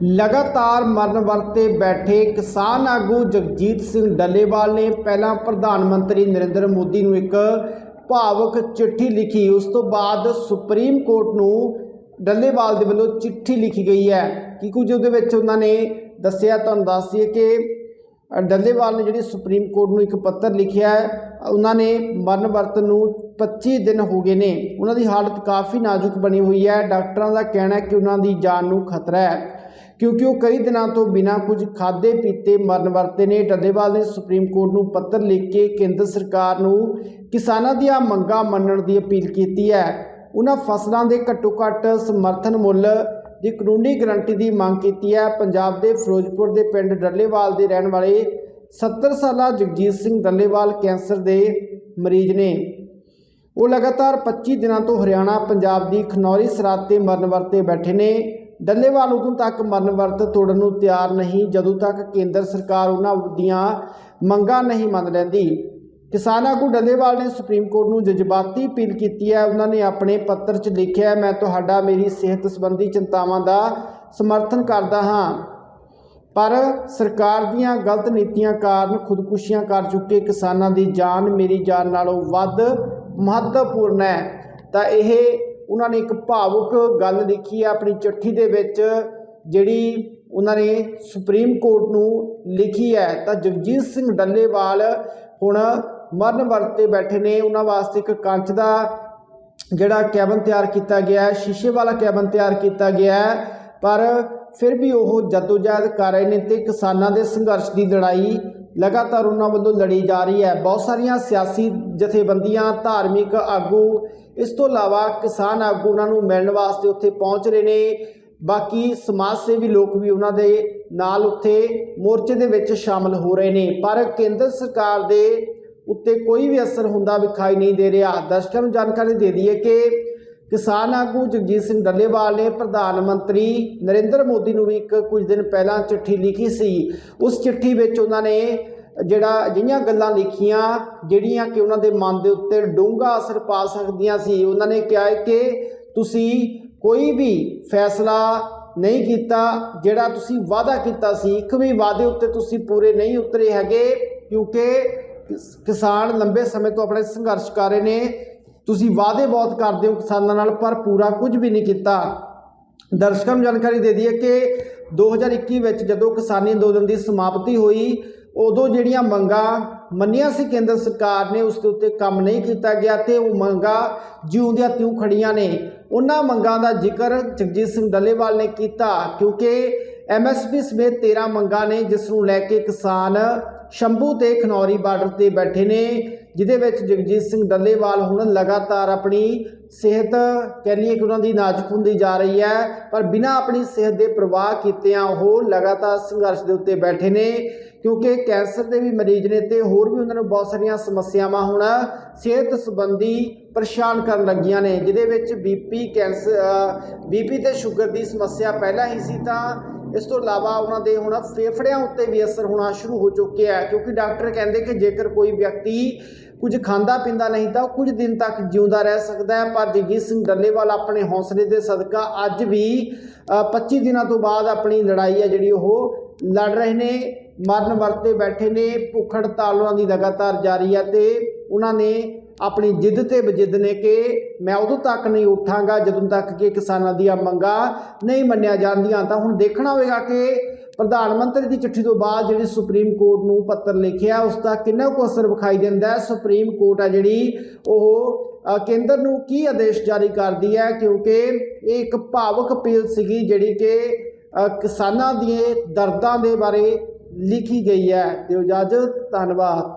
ਲਗਾਤਾਰ ਮਰਨ ਵਰਤੇ ਬੈਠੇ ਕਿਸਾਨ ਆਗੂ ਜਗਜੀਤ ਸਿੰਘ ਡੱਲੇਵਾਲ ਨੇ ਪਹਿਲਾਂ ਪ੍ਰਧਾਨ ਮੰਤਰੀ ਨਰਿੰਦਰ ਮੋਦੀ ਨੂੰ ਇੱਕ ਭਾਵਕ ਚਿੱਠੀ ਲਿਖੀ। ਉਸ ਤੋਂ ਬਾਅਦ ਸੁਪਰੀਮ ਕੋਰਟ ਨੂੰ ਡੱਲੇਵਾਲ ਦੇ ਵੱਲੋਂ ਚਿੱਠੀ ਲਿਖੀ ਗਈ ਹੈ। ਕੀ ਕੁਝ ਉਹਦੇ ਵਿੱਚ ਉਹਨਾਂ ਨੇ ਦੱਸਿਆ? ਤੁਹਾਨੂੰ ਦੱਸ ਦਈਏ ਕਿ ਡੱਲੇਵਾਲ ਨੇ ਜਿਹੜੀ ਸੁਪਰੀਮ ਕੋਰਟ ਨੂੰ ਇੱਕ ਪੱਤਰ ਲਿਖਿਆ ਹੈ, ਉਹਨਾਂ ਨੇ ਮਰਨ ਵਰਤ ਨੂੰ 25 ਦਿਨ ਹੋ ਗਏ ਨੇ। ਉਹਨਾਂ ਦੀ ਹਾਲਤ ਕਾਫੀ ਨਾਜ਼ੁਕ ਬਣੀ ਹੋਈ ਹੈ। ਡਾਕਟਰਾਂ ਦਾ ਕਹਿਣਾ ਹੈ ਕਿ ਉਹਨਾਂ ਦੀ ਜਾਨ ਨੂੰ ਖਤਰਾ ਹੈ। ਕਿਉਂਕਿ ਉਹ ਕਈ ਦਿਨਾਂ ਤੋਂ ਬਿਨਾਂ ਕੁਝ ਖਾਦੇ ਪੀਤੇ, ਮਰਨ ਵਰਤੇ ਨੇ। ਡੱਲੇਵਾਲ ਨੇ ਸੁਪਰੀਮ ਕੋਰਟ ਨੂੰ ਪੱਤਰ ਲਿਖ ਕੇ ਕੇਂਦਰ ਸਰਕਾਰ ਨੂੰ ਕਿਸਾਨਾਂ ਦੀਆਂ ਮੰਗਾਂ ਮੰਨਣ ਦੀ ਅਪੀਲ ਕੀਤੀ ਹੈ। ਉਹਨਾਂ ਫਸਲਾਂ ਦੇ ਘੱਟੋ ਘੱਟ ਸਮਰਥਨ ਮੁੱਲ ਦੀ ਕਾਨੂੰਨੀ ਗਰੰਟੀ ਦੀ ਮੰਗ ਕੀਤੀ ਹੈ। ਪੰਜਾਬ ਦੇ ਫਿਰੋਜ਼ਪੁਰ ਦੇ ਪਿੰਡ ਡੱਲੇਵਾਲ ਦੇ ਰਹਿਣ ਵਾਲੇ 70 ਸਾਲਾ ਜਗਜੀਤ ਸਿੰਘ ਡੱਲੇਵਾਲ ਕੈਂਸਰ ਦੇ ਮਰੀਜ਼ ਨੇ। ਉਹ ਲਗਾਤਾਰ 25 ਦਿਨਾਂ ਤੋਂ ਹਰਿਆਣਾ, ਪੰਜਾਬ ਦੀ ਖਨੌਰੀ ਸਰਹੱਦ ਤੇ ਮਰਨ ਵਰਤੇ ਬੈਠੇ ਨੇ। ਡੱਲੇਵਾਲ ਉਦੋਂ ਤੱਕ ਮਰਨ ਵਰਤ ਤੋੜਨ ਨੂੰ ਤਿਆਰ ਨਹੀਂ, ਜਦੋਂ ਤੱਕ ਕੇਂਦਰ ਸਰਕਾਰ ਉਹਨਾਂ ਦੀਆਂ ਮੰਗਾਂ ਨਹੀਂ ਮੰਨ ਲੈਂਦੀ। ਕਿਸਾਨ ਆਗੂ ਡੱਲੇਵਾਲ ਨੇ ਸੁਪਰੀਮ ਕੋਰਟ ਨੂੰ ਜਜ਼ਬਾਤੀ ਅਪੀਲ ਕੀਤੀ ਹੈ। ਉਹਨਾਂ ਨੇ ਆਪਣੇ ਪੱਤਰ 'ਚ ਲਿਖਿਆ, ਮੈਂ ਤੁਹਾਡਾ, ਮੇਰੀ ਸਿਹਤ ਸੰਬੰਧੀ ਚਿੰਤਾਵਾਂ ਦਾ ਸਮਰਥਨ ਕਰਦਾ ਹਾਂ, ਪਰ ਸਰਕਾਰ ਦੀਆਂ ਗਲਤ ਨੀਤੀਆਂ ਕਾਰਨ ਖੁਦਕੁਸ਼ੀਆਂ ਕਰ ਚੁੱਕੇ ਕਿਸਾਨਾਂ ਦੀ ਜਾਨ, ਮੇਰੀ ਜਾਨ ਨਾਲੋਂ ਵੱਧ ਮਹੱਤਵਪੂਰਨ ਹੈ। ਤਾਂ ਇਹ ਉਹਨਾਂ ਨੇ ਇੱਕ ਭਾਵੁਕ ਗੱਲ ਲਿਖੀ ਹੈ ਆਪਣੀ ਚਿੱਠੀ ਦੇ ਵਿੱਚ, ਜਿਹੜੀ ਉਹਨਾਂ ਨੇ ਸੁਪਰੀਮ ਕੋਰਟ ਨੂੰ ਲਿਖੀ ਹੈ। ਤਾਂ ਜਗਜੀਤ ਸਿੰਘ ਡੱਲੇਵਾਲ ਹੁਣ ਮਰਨ ਵਰਤੇ ਬੈਠੇ ਨੇ। ਉਹਨਾਂ ਵਾਸਤੇ ਇੱਕ ਕੰਚ ਦਾ ਜਿਹੜਾ ਕੈਬਨ ਤਿਆਰ ਕੀਤਾ ਗਿਆ ਹੈ, ਸ਼ੀਸ਼ੇ ਵਾਲਾ ਕੈਬਨ ਤਿਆਰ ਕੀਤਾ ਗਿਆ ਹੈ। ਪਰ ਫਿਰ ਵੀ ਉਹ ਜਦੋਜਹਿਦ ਕਰ ਰਹੇ ਨੇ ਤੇ ਕਿਸਾਨਾਂ ਦੇ ਸੰਘਰਸ਼ ਦੀ ਲੜਾਈ ਲਗਾਤਾਰ ਉਹਨਾਂ ਵੱਲੋਂ ਲੜੀ ਜਾ ਰਹੀ ਹੈ। ਬਹੁਤ ਸਾਰੀਆਂ ਸਿਆਸੀ ਜਥੇਬੰਦੀਆਂ, ਧਾਰਮਿਕ ਆਗੂ, ਇਸ ਤੋਂ ਇਲਾਵਾ ਕਿਸਾਨ ਆਗੂ ਉਹਨਾਂ ਨੂੰ ਮਿਲਣ ਵਾਸਤੇ ਉੱਥੇ ਪਹੁੰਚ ਰਹੇ ਨੇ। ਬਾਕੀ ਸਮਾਜ ਸੇਵੀ ਲੋਕ ਵੀ ਉਹਨਾਂ ਦੇ ਨਾਲ ਉੱਥੇ ਮੋਰਚੇ ਦੇ ਵਿੱਚ ਸ਼ਾਮਲ ਹੋ ਰਹੇ ਨੇ। ਪਰ ਕੇਂਦਰ ਸਰਕਾਰ ਦੇ ਉੱਤੇ ਕੋਈ ਵੀ ਅਸਰ ਹੁੰਦਾ ਵਿਖਾਈ ਨਹੀਂ ਦੇ ਰਿਹਾ। ਦਰਸ਼ਕਾਂ ਨੂੰ ਜਾਣਕਾਰੀ ਦੇ ਦਈਏ ਕਿ ਕਿਸਾਨ ਆਗੂ ਜਗਜੀਤ ਸਿੰਘ ਡੱਲੇਵਾਲ ਨੇ ਪ੍ਰਧਾਨ ਮੰਤਰੀ ਨਰਿੰਦਰ ਮੋਦੀ ਨੂੰ ਵੀ ਇੱਕ ਕੁਝ ਦਿਨ ਪਹਿਲਾਂ ਚਿੱਠੀ ਲਿਖੀ ਸੀ। ਉਸ ਚਿੱਠੀ ਵਿੱਚ ਉਹਨਾਂ ਨੇ ਜਿਹੜਾ ਅਜਿਹੀਆਂ ਗੱਲਾਂ ਲਿਖੀਆਂ, ਜਿਹੜੀਆਂ ਕਿ ਉਹਨਾਂ ਦੇ ਮਨ ਦੇ ਉੱਤੇ ਡੂੰਘਾ ਅਸਰ ਪਾ ਸਕਦੀਆਂ ਸੀ। ਉਹਨਾਂ ਨੇ ਕਿਹਾ ਕਿ ਤੁਸੀਂ ਕੋਈ ਵੀ ਫੈਸਲਾ ਨਹੀਂ ਕੀਤਾ, ਜਿਹੜਾ ਤੁਸੀਂ ਵਾਅਦਾ ਕੀਤਾ ਸੀ, ਇੱਕ ਵੀ ਵਾਅਦੇ ਉੱਤੇ ਤੁਸੀਂ ਪੂਰੇ ਨਹੀਂ ਉਤਰੇ ਹੈਗੇ, ਕਿਉਂਕਿ ਕਿਸਾਨ ਲੰਬੇ ਸਮੇਂ ਤੋਂ ਆਪਣੇ ਸੰਘਰਸ਼ ਕਰ ਰਹੇ ਨੇ। ਤੁਸੀਂ ਵਾਅਦੇ ਬਹੁਤ ਕਰਦੇ ਹੋ ਕਿਸਾਨਾਂ ਨਾਲ, ਪਰ ਪੂਰਾ ਕੁਝ ਵੀ ਨਹੀਂ ਕੀਤਾ। ਦਰਸ਼ਕਾਂ ਨੂੰ ਜਾਣਕਾਰੀ ਦੇ ਦਈਏ ਕਿ 2021 ਵਿੱਚ ਜਦੋਂ ਕਿਸਾਨੀ ਅੰਦੋਲਨ ਦੀ ਸਮਾਪਤੀ ਹੋਈ, ਉਦੋਂ ਜਿਹੜੀਆਂ ਮੰਗਾਂ ਮੰਨੀਆਂ ਸੀ ਕੇਂਦਰ ਸਰਕਾਰ ਨੇ, ਉਸ ਦੇ ਉੱਤੇ ਕੰਮ ਨਹੀਂ ਕੀਤਾ ਗਿਆ ਤੇ ਉਹ ਮੰਗਾਂ ਜਿਉਂਦਿਆਂ ਤਿਉਂ ਖੜੀਆਂ ਨੇ। ਉਹਨਾਂ ਮੰਗਾਂ ਦਾ ਜ਼ਿਕਰ ਜਗਜੀਤ ਸਿੰਘ ਡੱਲੇਵਾਲ ਨੇ ਕੀਤਾ, ਕਿਉਂਕਿ ਐਮਐਸਪੀ ਸਮੇਤ 13 ਮੰਗਾਂ ਨੇ, ਜਿਸ ਨੂੰ ਲੈ ਕੇ ਕਿਸਾਨ ਸ਼ੰਭੂ ਤੇ ਖਨੌਰੀ ਬਾਰਡਰ ਤੇ ਬੈਠੇ ਨੇ। ਜਿਹਦੇ ਵਿੱਚ ਜਗਜੀਤ ਸਿੰਘ ਡੱਲੇਵਾਲ ਹੁਣ ਲਗਾਤਾਰ ਆਪਣੀ ਸਿਹਤ ਕਹਿ ਲਈਏ ਕਿ ਉਹਨਾਂ ਦੀ ਨਾਜ਼ੁਕ ਹੁੰਦੀ ਜਾ ਰਹੀ ਹੈ, ਪਰ ਬਿਨਾਂ ਆਪਣੀ ਸਿਹਤ ਦੇ ਪ੍ਰਵਾਹ ਕੀਤਿਆਂ ਉਹ ਲਗਾਤਾਰ ਸੰਘਰਸ਼ ਦੇ ਉੱਤੇ ਬੈਠੇ ਨੇ, ਕਿਉਂਕਿ ਕੈਂਸਰ ਦੇ ਵੀ ਮਰੀਜ਼ ਨੇ ਤੇ ਹੋਰ ਵੀ ਉਹਨਾਂ ਨੂੰ ਬਹੁਤ ਸਾਰੀਆਂ ਸਮੱਸਿਆਵਾਂ ਹੁਣ ਸਿਹਤ ਸੰਬੰਧੀ ਪਰੇਸ਼ਾਨ ਕਰਨ ਲੱਗੀਆਂ ਨੇ, ਜਿਹਦੇ ਵਿੱਚ ਬੀਪੀ ਕੈਂਸਰ ਬੀਪੀ ਤੇ ਸ਼ੂਗਰ ਦੀ ਸਮੱਸਿਆ ਪਹਿਲਾਂ ਹੀ ਸੀ ਤਾਂ ਇਸ ਤੋਂ ਇਲਾਵਾ ਉਹਨਾਂ ਦੇ ਹੁਣ ਫੇਫੜਿਆਂ ਉੱਤੇ ਵੀ ਅਸਰ ਹੋਣਾ ਸ਼ੁਰੂ ਹੋ ਚੁੱਕਿਆ ਹੈ ਕਿਉਂਕਿ ਡਾਕਟਰ ਕਹਿੰਦੇ ਕਿ ਜੇਕਰ ਕੋਈ ਵਿਅਕਤੀ ਕੁਝ ਖਾਂਦਾ ਪੀਂਦਾ ਨਹੀਂ ਤਾਂ ਉਹ ਕੁਝ ਦਿਨ ਤੱਕ ਜਿਉਂਦਾ ਰਹਿ ਸਕਦਾ ਹੈ। ਪਰ ਜਗਜੀਤ ਸਿੰਘ ਡੱਲੇਵਾਲ ਆਪਣੇ ਹੌਸਲੇ ਦੇ ਸਦਕਾ ਅੱਜ ਵੀ ਅ, 25 ਦਿਨਾਂ ਤੋਂ ਬਾਅਦ ਆਪਣੀ ਲੜਾਈ ਹੈ ਜਿਹੜੀ ਉਹ ਲੜ ਰਹੇ ਨੇ ਮਰਨ ਵਰਤੇ ਬੈਠੇ ਨੇ ਭੁੱਖ ਹੜਤਾਲ ਦੀ ਲਗਾਤਾਰ ਜਾਰੀ ਹੈ ਤੇ ਉਹਨਾਂ ਨੇ ਆਪਣੀ ਜਿੱਦ ਤੇ ਬਜਿੱਦ ਨੇ ਕਿ ਮੈਂ ਉਦੋਂ ਤੱਕ ਨਹੀਂ ਉੱਠਾਂਗਾ, ਜਦੋਂ ਤੱਕ ਕਿ ਕਿਸਾਨਾਂ ਦੀਆਂ ਮੰਗਾਂ ਨਹੀਂ ਮੰਨਿਆ ਜਾਂਦੀਆਂ। ਤਾਂ ਹੁਣ ਦੇਖਣਾ ਹੋਵੇਗਾ ਕਿ ਪ੍ਰਧਾਨ ਮੰਤਰੀ ਦੀ ਚਿੱਠੀ ਤੋਂ ਬਾਅਦ ਜਿਹੜੀ ਸੁਪਰੀਮ ਕੋਰਟ ਨੂੰ ਪੱਤਰ ਲਿਖਿਆ, ਉਸ ਦਾ ਕਿੰਨਾ ਕੁ ਅਸਰ ਵਿਖਾਈ ਦਿੰਦਾ ਹੈ? ਸੁਪਰੀਮ ਕੋਰਟ ਹੈ ਜਿਹੜੀ, ਉਹ ਕੇਂਦਰ ਨੂੰ ਕੀ ਆਦੇਸ਼ ਜਾਰੀ ਕਰਦੀ ਹੈ? ਕਿਉਂਕਿ ਇਹ ਇੱਕ ਭਾਵਕ ਅਪੀਲ ਸੀਗੀ ਜਿਹੜੀ ਕਿ ਕਿਸਾਨਾਂ ਦੇ ਦਰਦਾਂ ਦੇ ਬਾਰੇ ਲਿਖੀ ਗਈ ਹੈ। ਦਿਓ ਜੱਜ ਧੰਨਵਾਦ।